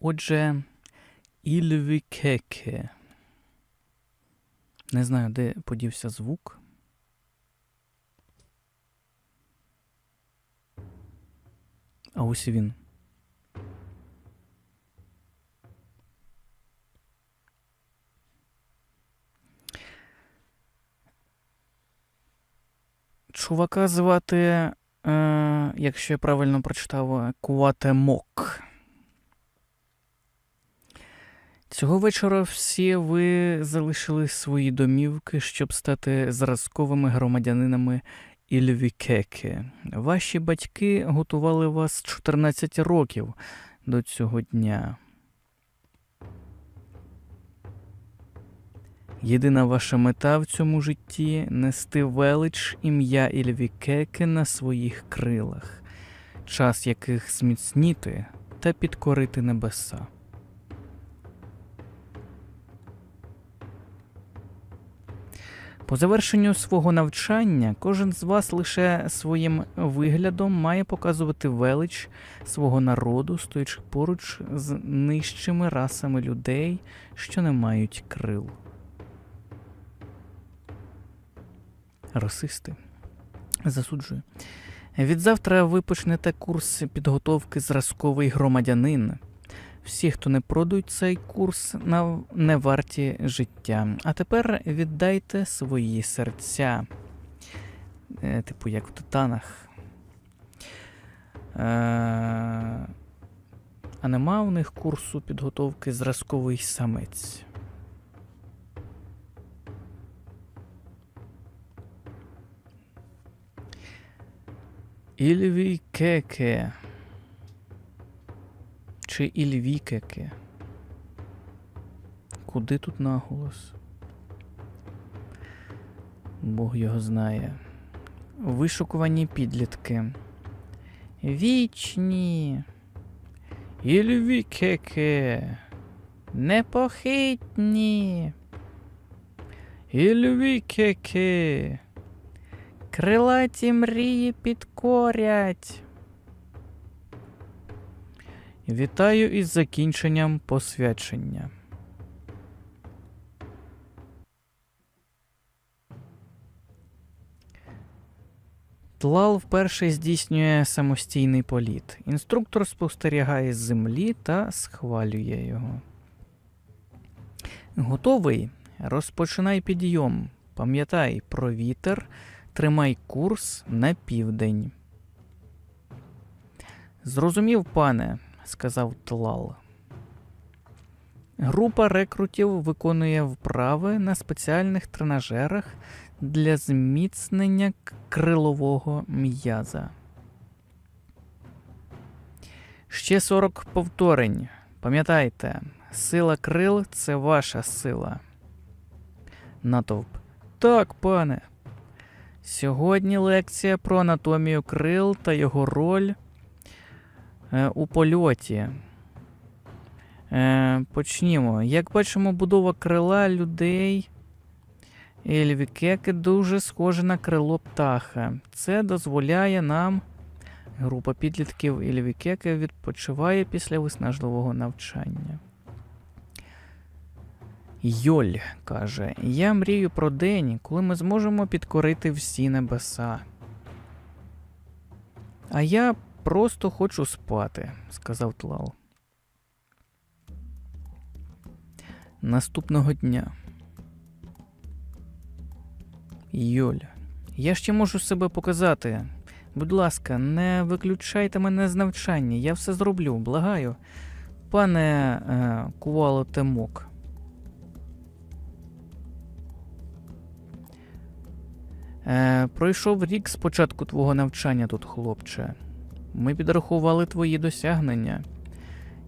Отже, Ільвікеке. Не знаю, де подівся звук. А ось він. Чувака звати, е, якщо я правильно прочитав, Куатемок. Цього вечора всі ви залишили свої домівки, щоб стати зразковими громадянинами Ільвікеки. Ваші батьки готували вас 14 років до цього дня. Єдина ваша мета в цьому житті нести велич ім'я Ільвікеки на своїх крилах, час яких зміцніти та підкорити небеса. По завершенню свого навчання кожен з вас лише своїм виглядом має показувати велич свого народу, стоячи поруч з нижчими расами людей, що не мають крил. Расисти. Засуджую. Відзавтра ви почнете курс підготовки зразковий громадянин. Всі, хто не пройдуть цей курс, не варті життя. А тепер віддайте свої серця. Е, типу, як в титанах. Е, а нема у них курсу підготовки зразковий самець. Ільвікеке. Чи Ільвікеке? Куди тут наголос? Бог його знає. Вишукувані підлітки. Вічні. Ільвікеке. Непохитні. Ільвікеке. Крилаті мрії підкорять. Вітаю із закінченням посвячення. Тлал вперше здійснює самостійний політ. Інструктор спостерігає з землі та схвалює його. Готовий? Розпочинай підйом. Пам'ятай про вітер, тримай курс на південь. Зрозумів, пане, сказав Тлал. Група рекрутів виконує вправи на спеціальних тренажерах для зміцнення крилового м'яза. Ще 40 повторень. Пам'ятайте, сила крил це ваша сила. Натовп. Так, пане. Сьогодні лекція про анатомію крил та його роль у польоті. Е, почнімо. Як бачимо, будова крила людей Ельвікеки дуже схожа на крило птаха. Це дозволяє нам. Група підлітків Ельвікеки відпочиває після виснажливого навчання. Йоль каже: Я мрію про день, коли ми зможемо підкорити всі небеса. А я просто хочу спати, сказав Тлал. Наступного дня. Йоль, я ще можу себе показати. Будь ласка, не виключайте мене з навчання, я все зроблю, благаю. Пане е, Кувало Темок. Е, пройшов рік з початку твого навчання тут, хлопче. Ми підрахували твої досягнення.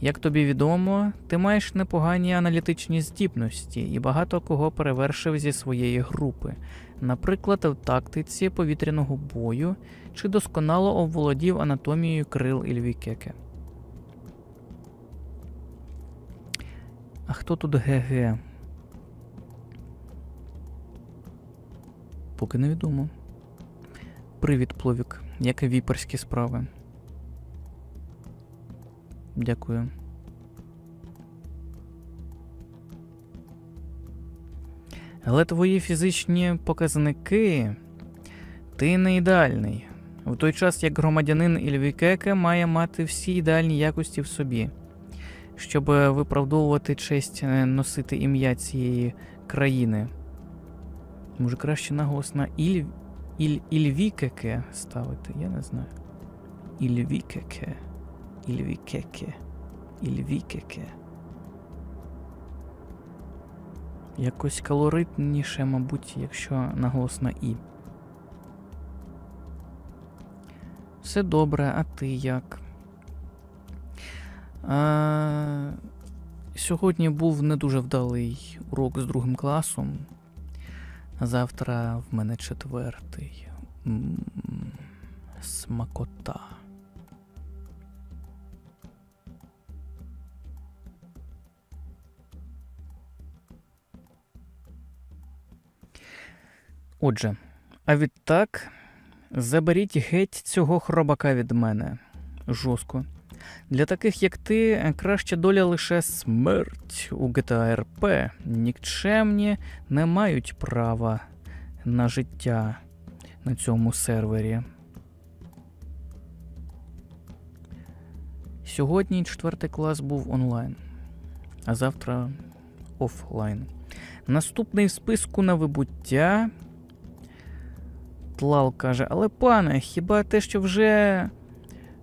Як тобі відомо, ти маєш непогані аналітичні здібності і багато кого перевершив зі своєї групи, наприклад, в тактиці повітряного бою чи досконало оволодів анатомією крил Ільвікеке. А хто тут ГГ? Поки невідомо. Привіт, Пловік. Як і віперські справи. Дякую. Але твої фізичні показники. Ти не ідеальний. В той час як громадянин Ільвікеке має мати всі ідеальні якості в собі, щоб е, виправдовувати честь е, носити ім'я цієї країни. Може, краще наголос на Іль... Іль... Ільвікеке ставити, я не знаю. Ільвікеке. Ільвікеке. Ільвікеке. Якось калоритніше, мабуть, якщо наголос на І. Все добре, а ти як? А, сьогодні був не дуже вдалий урок з другим класом. Завтра в мене четвертий. Смакота. Отже, а відтак заберіть геть цього хробака від мене. Жорстко. Для таких, як ти, краща доля лише смерть у GTA RP. Нікчемні не мають права на життя на цьому сервері. Сьогодні четвертий клас був онлайн, а завтра офлайн. Наступний в списку на вибуття. Тлал каже, але пане, хіба те, що вже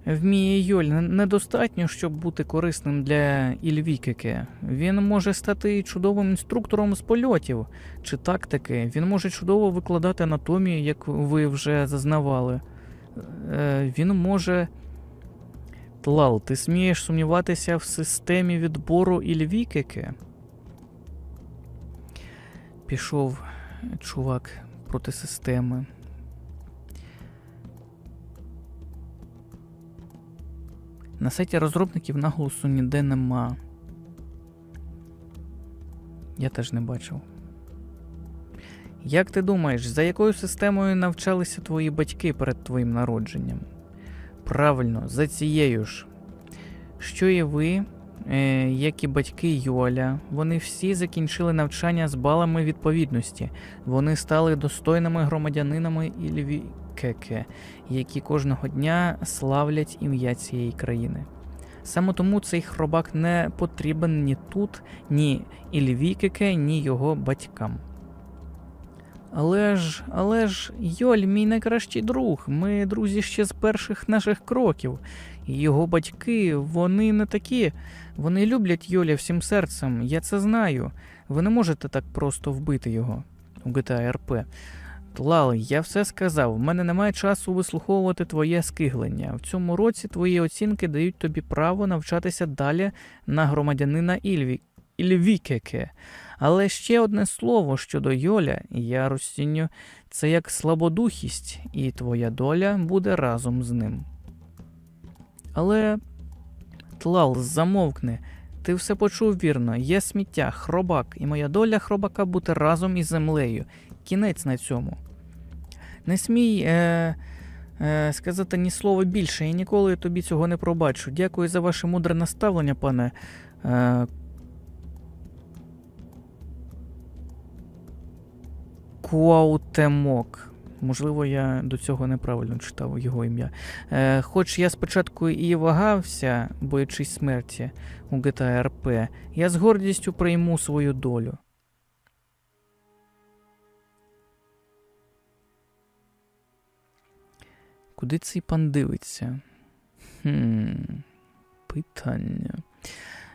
вміє Йоль, недостатньо, щоб бути корисним для Ільвікеке. Він може стати чудовим інструктором з польотів чи тактики. Він може чудово викладати анатомію, як ви вже зазнавали. Е, Він може. Тлал, ти смієш сумніватися в системі відбору Ільвікеке? Пішов чувак проти системи. На сайті розробників наголосу ніде нема. Я теж не бачив. Як ти думаєш, за якою системою навчалися твої батьки перед твоїм народженням? Правильно, за цією ж. Що і ви, е, як і батьки Йоля, вони всі закінчили навчання з балами відповідності. Вони стали достойними громадянинами Ільвікеке, які кожного дня славлять ім'я цієї країни. Саме тому цей хробак не потрібен ні тут, ні Ільвікеке, ні його батькам. Але ж, але ж, Йоль, мій найкращий друг. Ми друзі ще з перших наших кроків. Його батьки, вони не такі. Вони люблять Йоля всім серцем, я це знаю. Ви не можете так просто вбити його у GTA RP. Тлал, я все сказав. В мене немає часу вислуховувати твоє скиглення. В цьому році твої оцінки дають тобі право навчатися далі на громадянина Ільві... Ільвікеке. Але ще одне слово щодо Йоля, я розціню це як слабодухість, і твоя доля буде разом з ним. Але Тлал, замовкни. Ти все почув вірно. Є сміття, хробак, і моя доля хробака бути разом із землею. Кінець на цьому. Не смій е, е, сказати ні слова більше, я ніколи тобі цього не пробачу. Дякую за ваше мудре наставлення, пане. Е, Куаутемок. Можливо, я до цього неправильно читав його ім'я. Е, хоч я спочатку і вагався, боячись смерті у GTA RP, я з гордістю прийму свою долю. Куди цей пан дивиться? Хм, питання.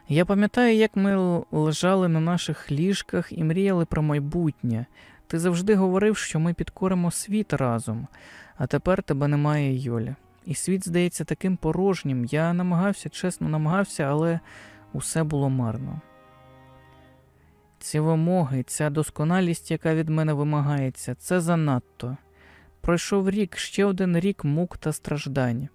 Я пам'ятаю, як ми лежали на наших ліжках і мріяли про майбутнє. Ти завжди говорив, що ми підкоримо світ разом, а тепер тебе немає, Йоля. І світ здається таким порожнім. Я намагався, чесно намагався, але усе було марно. Ці вимоги, ця досконалість, яка від мене вимагається, це занадто. Пройшов рік, ще один рік мук та страждань.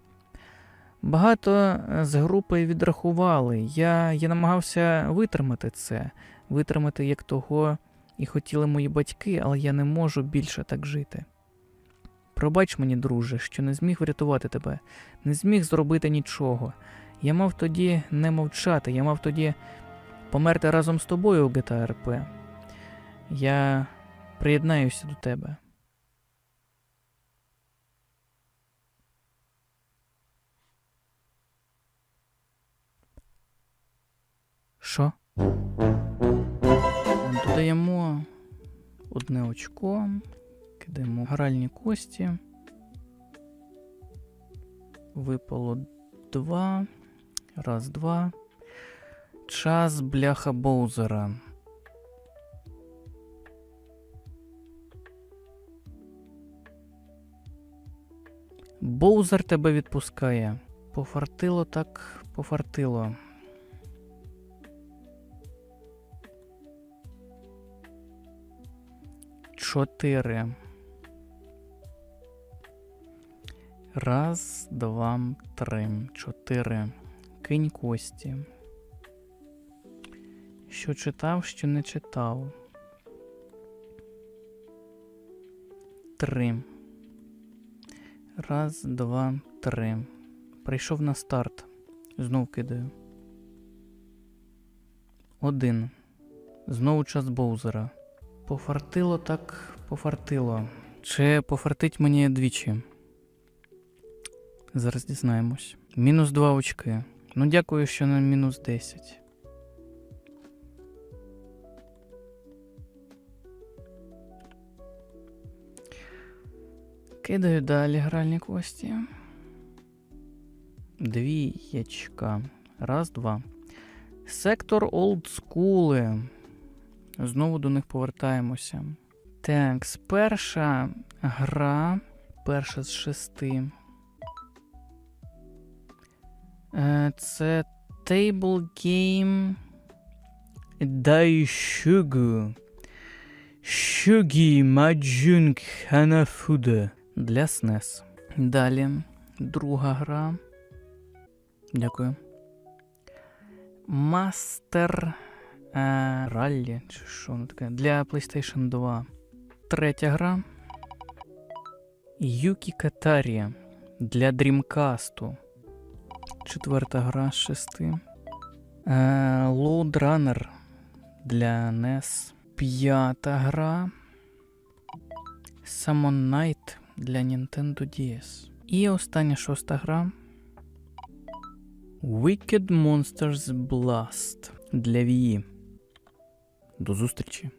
Багато е, з групи відрахували. Я, я намагався витримати це, витримати як того і хотіли мої батьки, але я не можу більше так жити. Пробач мені, друже, що не зміг врятувати тебе, не зміг зробити нічого. Я мав тоді не мовчати, я мав тоді померти разом з тобою у RP. Я приєднаюся до тебе. Що? Додаємо одне очко, кидаємо гральні кості. Випало два. Раз, два. Час бляха Боузера. Боузер тебе відпускає. Пофартило так, пофартило. Чотири. Раз, два, три, чотири. Кинь кості. Що читав, що не читав. Три. Раз, два, три. Прийшов на старт. Знов кидаю. Один. Знову час Боузера. Пофартило так, пофартило. Чи пофартить мені двічі? Зараз дізнаємось. Мінус 2 очки. Ну, дякую, що на мінус 10. Кидаю далі гральні кості. Двієчка. Раз, два. Сектор олдскули. Знову до них повертаємося. Так, перша гра. Перша з шести. Е, Це Table Game Daishugu. Shugi Majung Hanafude для SNES. Далі друга гра. Дякую. Мастер Раллі, чи що воно таке? Для PlayStation 2. Третя гра. Юкі Катарі для Dreamcast. Четверта гра з шести. Е, Load Runner для NES. П'ята гра. Summon Night для Nintendo DS. І остання шоста гра. Wicked Monsters Blast для Wii. До зустрічі!